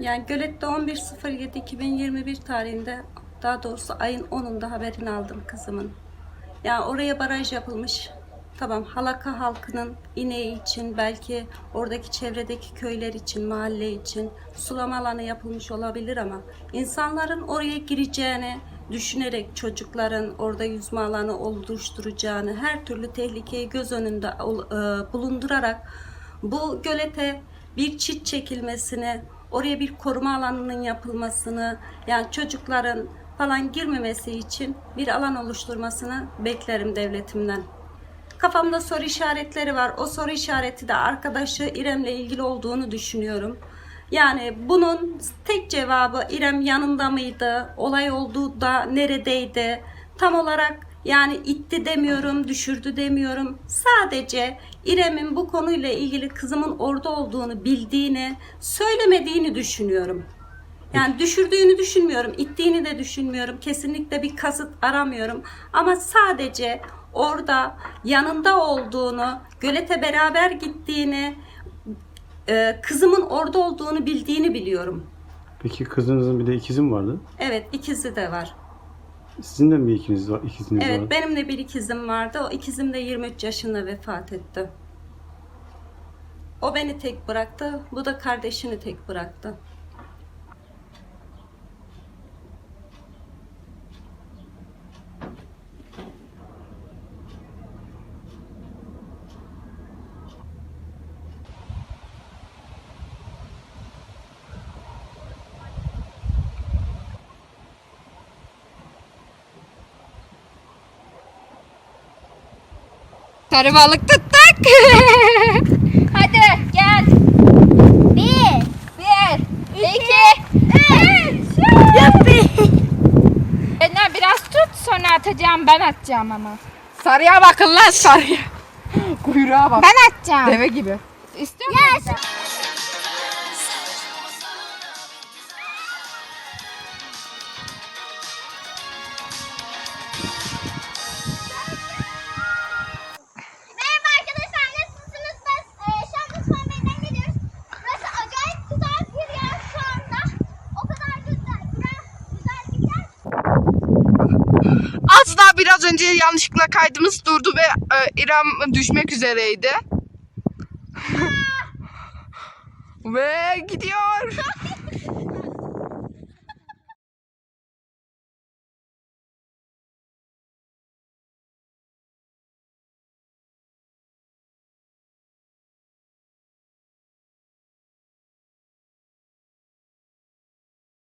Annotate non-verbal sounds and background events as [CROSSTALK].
Yani Gölet'te 11.07.2021 tarihinde daha doğrusu ayın 10'unda haberini aldım kızımın. Yani oraya baraj yapılmış. Tamam Halaka halkının ineği için belki oradaki çevredeki köyler için, mahalle için sulama alanı yapılmış olabilir ama insanların oraya gireceğini düşünerek çocukların orada yüzme alanı oluşturacağını her türlü tehlikeyi göz önünde e, bulundurarak bu gölete bir çit çekilmesini, oraya bir koruma alanının yapılmasını, yani çocukların falan girmemesi için bir alan oluşturmasını beklerim devletimden. Kafamda soru işaretleri var. O soru işareti de arkadaşı İrem'le ilgili olduğunu düşünüyorum. Yani bunun tek cevabı İrem yanında mıydı? Olay olduğunda neredeydi? Tam olarak yani itti demiyorum, düşürdü demiyorum. Sadece İrem'in bu konuyla ilgili kızımın orada olduğunu bildiğini, söylemediğini düşünüyorum. Yani düşürdüğünü düşünmüyorum, ittiğini de düşünmüyorum. Kesinlikle bir kasıt aramıyorum. Ama sadece orada yanında olduğunu, gölete beraber gittiğini, e, kızımın orada olduğunu bildiğini biliyorum. Peki kızınızın bir de ikizi mi vardı? Evet, ikizi de var. Sizin de mi bir ikiniz var? ikiziniz Evet, var? benim de bir ikizim vardı. O ikizim de 23 yaşında vefat etti. O beni tek bıraktı, bu da kardeşini tek bıraktı. Sarı balık tuttuk. [LAUGHS] Hadi gel. Bir, Bir, iki, üç. Benden biraz tut sonra atacağım ben atacağım ama. Sarıya bakın lan sarıya. Kuyruğa bak. Ben atacağım. Deve gibi. İstiyor musun? Merhaba Az daha biraz önce yanlışlıkla kaydımız durdu ve e, İrem düşmek üzereydi. [LAUGHS] ve gidiyor.